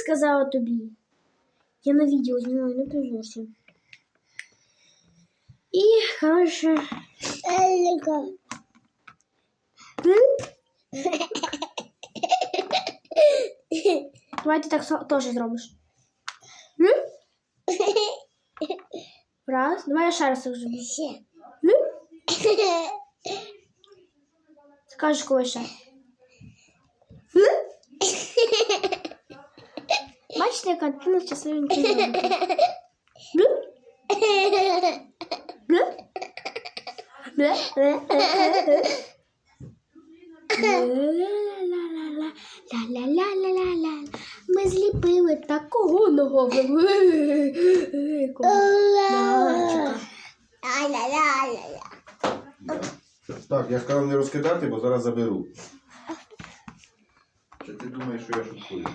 сказала тобі. Я на відео знімаю, не позорся. І, коротше, Элька. давай ти так со- теж зробиш. М? Раз, давай я ще раз так зроблю. М? Скажеш коли ще. Бачите, яка дитина щасливенька. Ла-ла-ла-ла-ла-ла. Ми зліпили такого нового великого мальчика. Ла-ла-ла-ла-ла. Так, я сказав не розкидати, бо зараз заберу. Чи ти думаєш, що я шуткую?